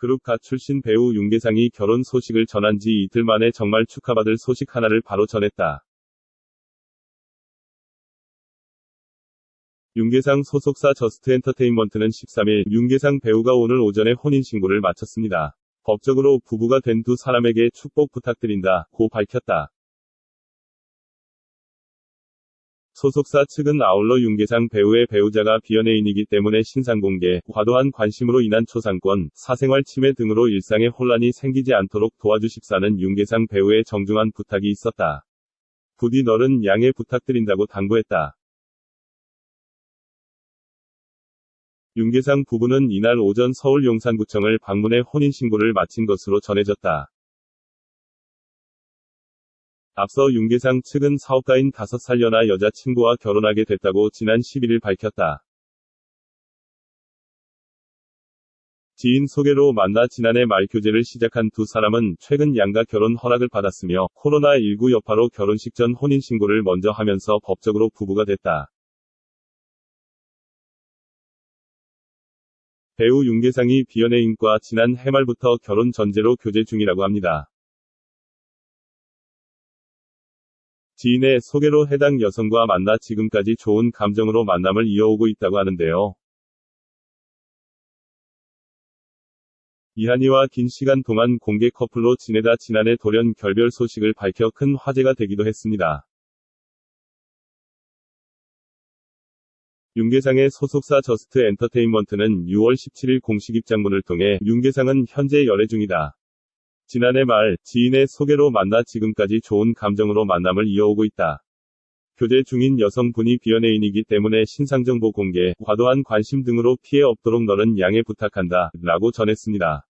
그룹가 출신 배우 윤계상이 결혼 소식을 전한 지 이틀 만에 정말 축하받을 소식 하나를 바로 전했다. 윤계상 소속사 저스트 엔터테인먼트는 13일 윤계상 배우가 오늘 오전에 혼인신고를 마쳤습니다. 법적으로 부부가 된 두 사람에게 축복 부탁드린다, 고 밝혔다. 소속사 측은 아울러 윤계상 배우의 배우자가 비연예인이기 때문에 신상 공개, 과도한 관심으로 인한 초상권, 사생활 침해 등으로 일상에 혼란이 생기지 않도록 도와주십사는 윤계상 배우의 정중한 부탁이 있었다. 부디 너른 양해 부탁드린다고 당부했다. 윤계상 부부는 이날 오전 서울 용산구청을 방문해 혼인신고를 마친 것으로 전해졌다. 앞서 윤계상 측은 사업가인 5살 연하 여자친구와 결혼하게 됐다고 지난 11일 밝혔다. 지인 소개로 만나 지난해 말 교제를 시작한 두 사람은 최근 양가 결혼 허락을 받았으며 코로나19 여파로 결혼식 전 혼인신고를 먼저 하면서 법적으로 부부가 됐다. 배우 윤계상이 비연예인과 지난 해말부터 결혼 전제로 교제 중이라고 합니다. 지인의 소개로 해당 여성과 만나 지금까지 좋은 감정으로 만남을 이어오고 있다고 하는데요. 이한이와 긴 시간 동안 공개 커플로 지내다 지난해 돌연 결별 소식을 밝혀 큰 화제가 되기도 했습니다. 윤계상의 소속사 저스트 엔터테인먼트는 6월 17일 공식 입장문을 통해 윤계상은 현재 연애 중이다. 지난해 말 지인의 소개로 만나 지금까지 좋은 감정으로 만남을 이어오고 있다. 교제 중인 여성분이 비연예인이기 때문에 신상정보 공개, 과도한 관심 등으로 피해 없도록 너는 양해 부탁한다. 라고 전했습니다.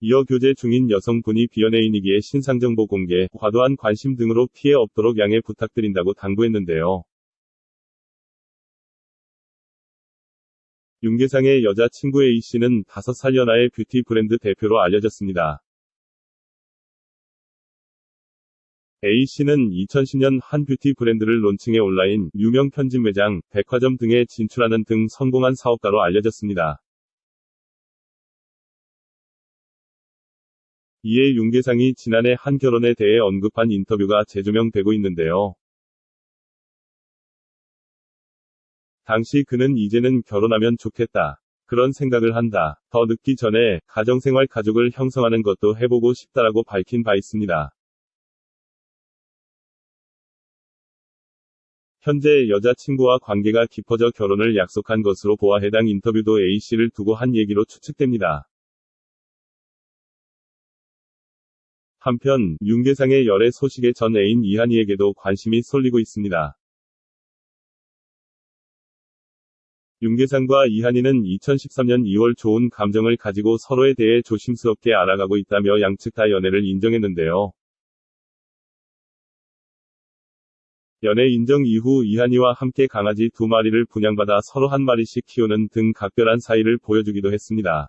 이어 교제 중인 여성분이 비연예인이기에 신상정보 공개, 과도한 관심 등으로 피해 없도록 양해 부탁드린다고 당부했는데요. 윤계상의 여자친구 A씨는 5살 연하의 뷰티 브랜드 대표로 알려졌습니다. A씨는 2010년 한 뷰티 브랜드를 론칭해 온라인, 유명 편집 매장, 백화점 등에 진출하는 등 성공한 사업가로 알려졌습니다. 이에 윤계상이 지난해 한 결혼에 대해 언급한 인터뷰가 재조명되고 있는데요. 당시 그는 이제는 결혼하면 좋겠다. 그런 생각을 한다. 더 늦기 전에 가정생활 가족을 형성하는 것도 해보고 싶다라고 밝힌 바 있습니다. 현재 여자친구와 관계가 깊어져 결혼을 약속한 것으로 보아 해당 인터뷰도 A씨를 두고 한 얘기로 추측됩니다. 한편, 윤계상의 열애 소식에 전 애인 이한이에게도 관심이 쏠리고 있습니다. 윤계상과 이한이는 2013년 2월 좋은 감정을 가지고 서로에 대해 조심스럽게 알아가고 있다며 양측 다 연애를 인정했는데요. 연애 인정 이후 이한이와 함께 강아지 두 마리를 분양받아 서로 한 마리씩 키우는 등 각별한 사이를 보여주기도 했습니다.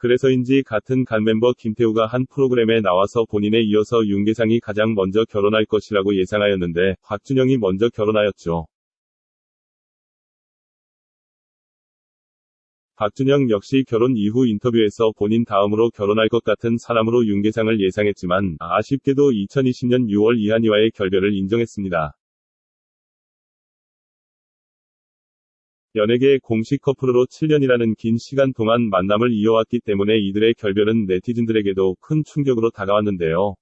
그래서인지 같은 간 멤버 김태우가 한 프로그램에 나와서 본인에 이어서 윤계상이 가장 먼저 결혼할 것이라고 예상하였는데 곽준영이 먼저 결혼하였죠. 박준영 역시 결혼 이후 인터뷰에서 본인 다음으로 결혼할 것 같은 사람으로 윤계상을 예상했지만 아쉽게도 2020년 6월 이한이와의 결별을 인정했습니다. 연예계 공식 커플로 7년이라는 긴 시간 동안 만남을 이어왔기 때문에 이들의 결별은 네티즌들에게도 큰 충격으로 다가왔는데요.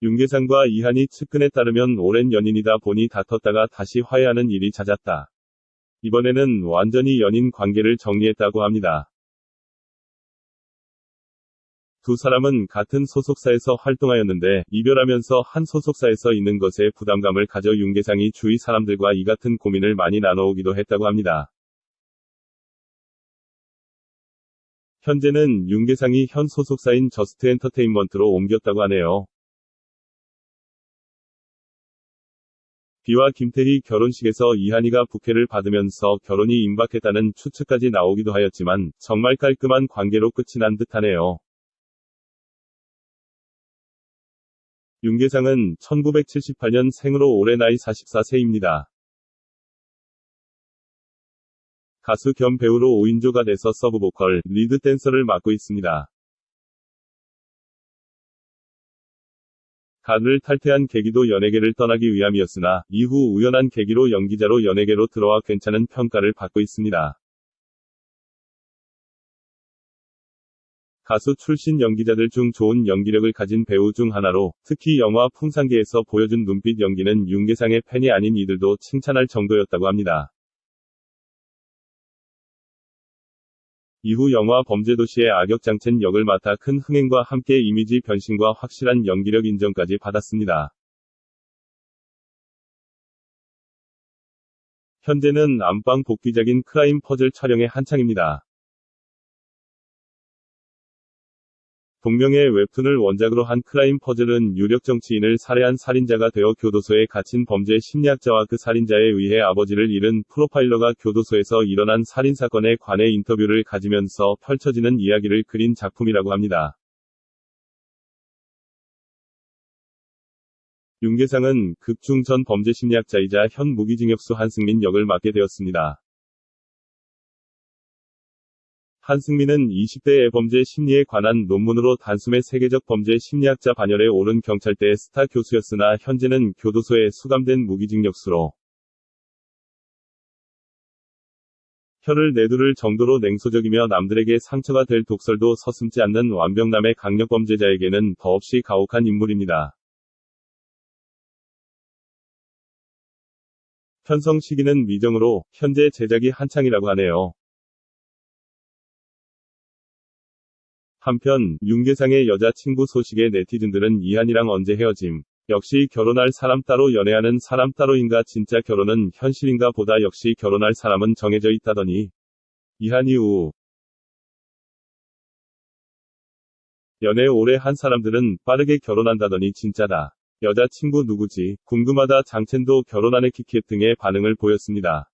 윤계상과 이한이 측근에 따르면 오랜 연인이다 보니 다퉜다가 다시 화해하는 일이 잦았다. 이번에는 완전히 연인 관계를 정리했다고 합니다. 두 사람은 같은 소속사에서 활동하였는데 이별하면서 한 소속사에서 있는 것에 부담감을 가져 윤계상이 주위 사람들과 이 같은 고민을 많이 나눠오기도 했다고 합니다. 현재는 윤계상이 현 소속사인 저스트 엔터테인먼트로 옮겼다고 하네요. 비와 김태희 결혼식에서 이한이가 부케를 받으면서 결혼이 임박했다는 추측까지 나오기도 하였지만 정말 깔끔한 관계로 끝이 난 듯하네요. 윤계상은 1978년 생으로 올해 나이 44세입니다. 가수 겸 배우로 5인조가 돼서 서브 보컬, 리드 댄서를 맡고 있습니다. 가를 탈퇴한 계기도 연예계를 떠나기 위함이었으나 이후 우연한 계기로 연기자로 연예계로 들어와 괜찮은 평가를 받고 있습니다. 가수 출신 연기자들 중 좋은 연기력을 가진 배우 중 하나로 특히 영화 풍산계에서 보여준 눈빛 연기는 윤계상의 팬이 아닌 이들도 칭찬할 정도였다고 합니다. 이후 영화 범죄도시의 악역장첸 역을 맡아 큰 흥행과 함께 이미지 변신과 확실한 연기력 인정까지 받았습니다. 현재는 안방 복귀작인 크라임 퍼즐 촬영에 한창입니다. 동명의 웹툰을 원작으로 한 크라임 퍼즐은 유력 정치인을 살해한 살인자가 되어 교도소에 갇힌 범죄 심리학자와 그 살인자에 의해 아버지를 잃은 프로파일러가 교도소에서 일어난 살인사건에 관해 인터뷰를 가지면서 펼쳐지는 이야기를 그린 작품이라고 합니다. 윤계상은 극중 전 범죄 심리학자이자 현 무기징역수 한승민 역을 맡게 되었습니다. 한승민은 20대의 범죄 심리에 관한 논문으로 단숨에 세계적 범죄 심리학자 반열에 오른 경찰대 스타 교수였으나 현재는 교도소에 수감된 무기징역수로 혀를 내두를 정도로 냉소적이며 남들에게 상처가 될 독설도 서슴지 않는 완벽남의 강력범죄자에게는 더없이 가혹한 인물입니다. 편성 시기는 미정으로 현재 제작이 한창이라고 하네요. 한편 윤계상의 여자친구 소식에 네티즌들은 이한이랑 언제 헤어짐? 역시 결혼할 사람 따로 연애하는 사람 따로인가 진짜 결혼은 현실인가 보다 역시 결혼할 사람은 정해져 있다더니 이한이 우 연애 오래 한 사람들은 빠르게 결혼한다더니 진짜다. 여자친구 누구지? 궁금하다 장첸도 결혼하네 키키앱 등의 반응을 보였습니다.